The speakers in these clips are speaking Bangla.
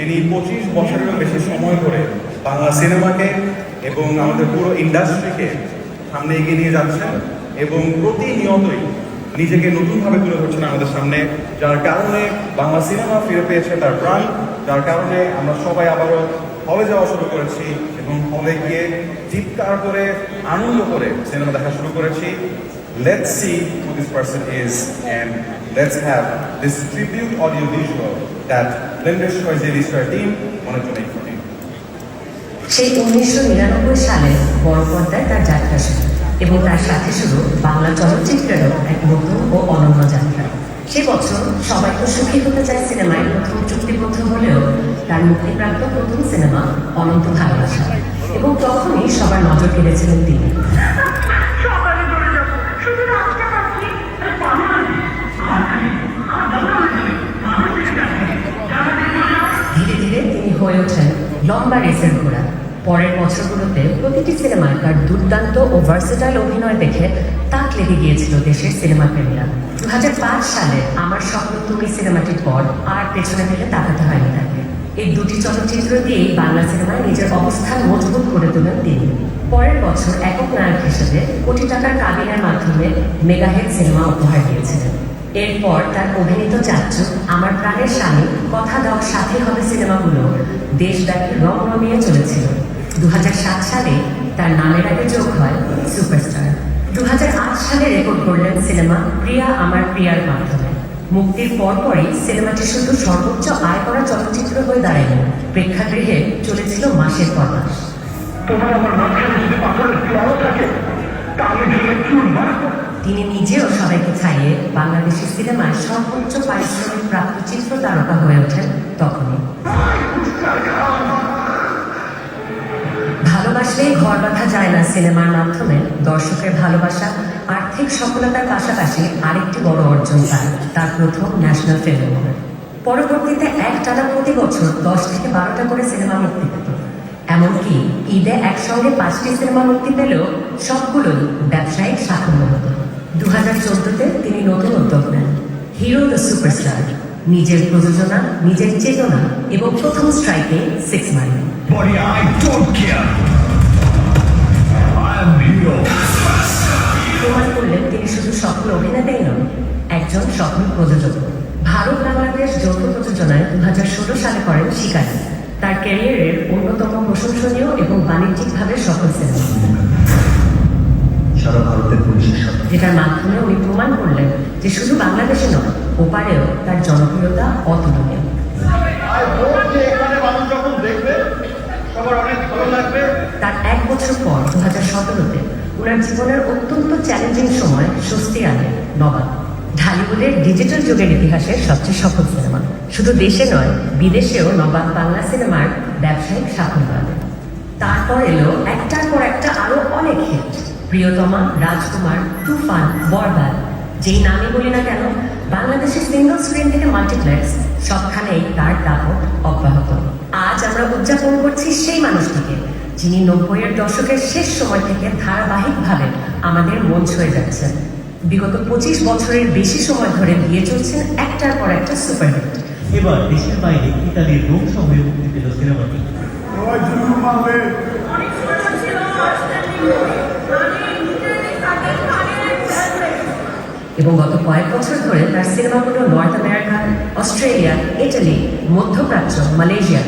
তিনি পঁচিশ বছরেরও বেশি সময় ধরে বাংলা সিনেমাকে এবং আমাদের পুরো ইন্ডাস্ট্রিকে সামনে এগিয়ে নিয়ে যাচ্ছেন এবং প্রতিনিয়তই নিজেকে নতুনভাবে তুলে ধরছেন আমাদের সামনে, যার কারণে বাংলা সিনেমা ফিরে পেয়েছে তার প্রাণ, যার কারণে আমরা সবাই আবারও হলে যাওয়া শুরু করেছি এবং হলে গিয়ে চিৎকার করে, আনন্দ করে সিনেমা দেখা শুরু করেছি। Let's see who this person is and let's have this tribute audio visual that Choice Daily team wanted to make for him. সেই উনিশশো নিরানব্বই সালে বড় পর্দায় তার এবং তার সাথে শুরু বাংলা চলচ্চিত্রেরও এক নতুন ও অনন্য যাত্রা। সে বছর সবাই তো সুখী হতে চায় সিনেমায় প্রথম চুক্তিবদ্ধ হলেও তার মুক্তিপ্রাপ্ত প্রথম সিনেমা অনন্ত ভালোবাসা। এবং তখনই সবার নজর কেড়েছিলেন তিনি। তিনি হয়ে ওঠেন লম্বা রেসের ঘোড়া। পরের বছরগুলোতে প্রতিটি সিনেমায় তার দুর্দান্ত ও ভার্সেটাইল অভিনয় দেখে তাক লেগে গিয়েছিল দেশের সিনেমা প্রেমীরা। দু সালে আমার স্বপ্ন তুমি সিনেমাটির পর আর পেছনে ফেলে তাকাতে হয়নি তাকে। এই দুটি চলচ্চিত্র দিয়েই বাংলা সিনেমায় নিজের অবস্থান মজবুত করে তোলেন তিনি। পরের বছর একক নায়ক হিসেবে কোটি টাকার কাবিনের মাধ্যমে মেগাহেড সিনেমা উপহার দিয়েছিলেন। এরপর তার অভিনীত চাচ্চু, আমার প্রাণের স্বামী, কথা দাও, সাথে হবে সিনেমাগুলো, দেশব্যাপী রং রমিয়ে চলেছিল। দুহাজার সাত সালে তার নামের আগে যোগ হয় সুপারস্টার। দুহাজার আট সালে রেকর্ড করলেন সিনেমা প্রিয়া, আমার প্রিয়ার মাধ্যমে। মুক্তির পরপরই সিনেমাটি শুধু সর্বোচ্চ আয় করা চলচ্চিত্র হয়ে দাঁড়ায়নি, প্রেক্ষাগৃহে চলেছিল মাসের পর মাস। তোমার আমার মাঝখানে যদি পাথরের তিনি নিজেও সবাইকে ছাড়িয়ে বাংলাদেশের সিনেমায় সর্বোচ্চ পারিশ্রমিক প্রাপ্ত চিত্র তারকা হয়ে ওঠেন তখনই। ভালোবাসলেই ঘর বাঁধা যায় না সিনেমার মাধ্যমে। দর্শকের ভালোবাসা, আর্থিক সফলতার পাশাপাশি আরেকটি বড় অর্জন তার তার প্রথম ন্যাশনাল ফিল্ম পরবর্তীতে এক টানা প্রতি বছর দশ থেকে বারোটা করে সিনেমা মুক্তি পেত। এমনকি ঈদে একসঙ্গে পাঁচটি সিনেমা মুক্তি পেলেও সবগুলোই ব্যবসায়িক সাফল্য হতো। দু হাজার চোদ্দতে তিনি নতুন উদ্যোগ নেন। হিরো দ্য সুপারস্টার নিজের প্রযোজনা নিজের চেতনা এবং প্রথম স্ট্রাইকে সিক্স মারেন. প্রমাণ করলেন তিনি শুধু সফল অভিনেতাই নন একজন সফল প্রযোজক। ভারত বাংলাদেশ যৌথ প্রযোজনায় দু হাজার ষোলো সালে করেন শিকারী। তার ক্যারিয়ারের অন্যতম প্রশংসনীয় এবং বাণিজ্যিকভাবে সফল সিনেমা সারা ভারতের পুলিশের সাথে। যেটার মাধ্যমে উনি প্রমাণ করলেন যে শুধু বাংলাদেশে নয় ওপারেও তার জনপ্রিয়তা অতুলনীয়। I hope যে এখানে মানুষ যখন দেখবে সবার অনেক ভালো লাগবে। তার এক বছর পর দু হাজার সতেরোতে ওনার জীবনের অত্যন্ত চ্যালেঞ্জিং সময় স্বস্তি আনে নবাব। ঢালিউডের ডিজিটাল যুগের ইতিহাসের সবচেয়ে সফল সিনেমা। শুধু দেশে নয় বিদেশেও নবাব বাংলা সিনেমার ব্যবসায়িক সাফল্য আনে। তারপর এলো একটার পর একটা আরও অনেক হিট প্রিয়তমা রাজকুমার তুফান বরবাদ যেই নামে বলি না কেন বাংলাদেশের সিঙ্গল স্ক্রিন থেকে মাল্টিপ্লেক্স সবখানেই তার দাপট অব্যাহত। আজ আমরা উদযাপন করছি সেই মানুষটিকে যিনি নব্বইয়ের দশকের শেষ সময় থেকে ধারাবাহিকভাবে আমাদের মন ছুঁয়ে যাচ্ছেন। বিগত পঁচিশ বছরের বেশি সময় ধরে দিয়ে চলছেন একটার পর একটা সুপারহিট এবার দেশের বাইরে ইতালির রোম শহরে মুক্তি পেল সিনেমাটি। এবং গত কয়েক বছর ধরে তার সিনেমাগুলো নর্থ আমেরিকা, অস্ট্রেলিয়া, ইটালি, মধ্যপ্রাচ্য, মালয়েশিয়া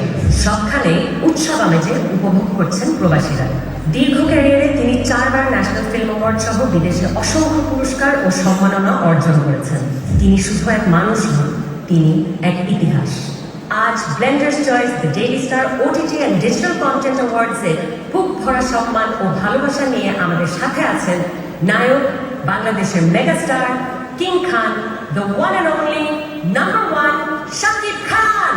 সবখানে উৎসব আমেজে উপভোগ করছেন প্রবাসীরা। দীর্ঘ ক্যারিয়ারে তিনি চারবার ন্যাশনাল ফিল্ম অ্যাওয়ার্ড সহ বিদেশে অসংখ্য পুরস্কার ও সম্মাননা অর্জন করেছেন। তিনি শুধু এক মানুষ নন, তিনি এক ইতিহাস। আজ Blender's Choice the Daily Star OTT and digital content অ্যাওয়ার্ডসে বুক ভরা সম্মান ও ভালোবাসা নিয়ে আমাদের সাথে আছেন নায়ক, বাংলাদেশের megastar, king Khan the one and only number one Shakib Khan.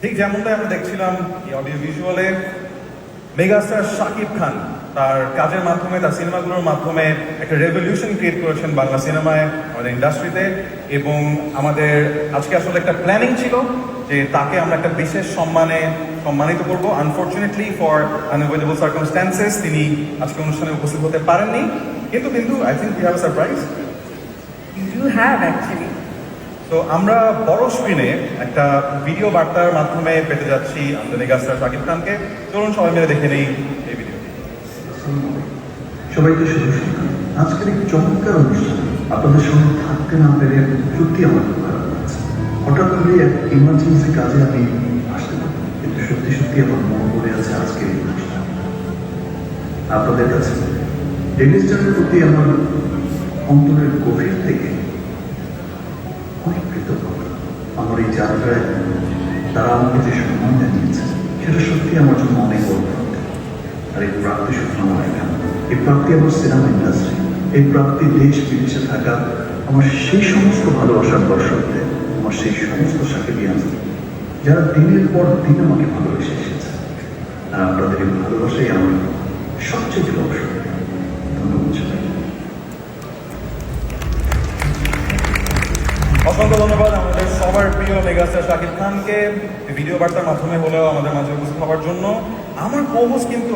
ঠিক যেমনটাই আমরা দেখছিলাম এই অডিও ভিজুয়ালে মেগাস্টার শাকিব খান তার কাজের মাধ্যমে, তার সিনেমাগুলোর মাধ্যমে একটা রেভলিউশন ক্রিয়েট করেছেন বাংলা সিনেমায়, আমাদের ইন্ডাস্ট্রিতে এবং আমাদের আজকে আসলে একটা প্ল্যানিং ছিল যে তাকে আমরা একটা বিশেষ সম্মানে সম্মানিত করব। আনফর্চুনেটলি ফর আনএভেলেবল সার্কামস্ট্যান্সেস তিনি আজকে অনুষ্ঠানে উপস্থিত হতে পারেননি। কিন্তু কিন্তু I think you have surprise you have, actually. তো আমরা বড় স্ক্রিনে একটা ভিডিও বার্তার মাধ্যমে পেতে যাচ্ছি আমাদের মেগাস্টার শাকিব খানকে। চলুন সবাই মিলে দেখে নেই এই ভিডিওটি সবাইকে শুভ আজকের এই চমৎকার অনুষ্ঠান আপনাদের সঙ্গে থাকতে না পেরে সত্যি আমার হঠাৎ করে এক ইমার্জেন্সি কাজে আমি আসতে পারি কিন্তু সত্যি সত্যি আমার মন পড়ে আছে আজকের এই অনুষ্ঠান। আপনাদের কাছে। ডেনিস্টারের প্রতি আমার অন্তরের গভীর থেকে অনেক কৃতজ্ঞতা আমার এই যাত্রায় তারা আমাকে যে সম্মান জানিয়েছে সেটা সত্যি আমার জন্য অনেক বড়। আর এই প্রাপ্তি শুধু আমার এখানে এই প্রাপ্তি আমার সিনেমা ইন্ডাস্ট্রি এই প্রাপ্তি, দেশ, বিদেশে থাকা, আমার সেই সমস্ত ভালোবাসার দর্শকদের আমার সেই সমস্ত সাকিবিয়ান যারা দিনের পর দিন আমাকে ভালোবেসে এসেছে আর আপনাদের এই ভালোবাসাই আমার সবচেয়ে বড়। ধন্যবাদ সবাই অসংখ্য ধন্যবাদ আমাদের সবার প্রিয় মেগাস্টার শাকিব খানকে। ভিডিও বার্তার মাধ্যমে হলেও আমাদের মাঝে উপস্থিত হওয়ার জন্য। আমার কোহোস কিন্তু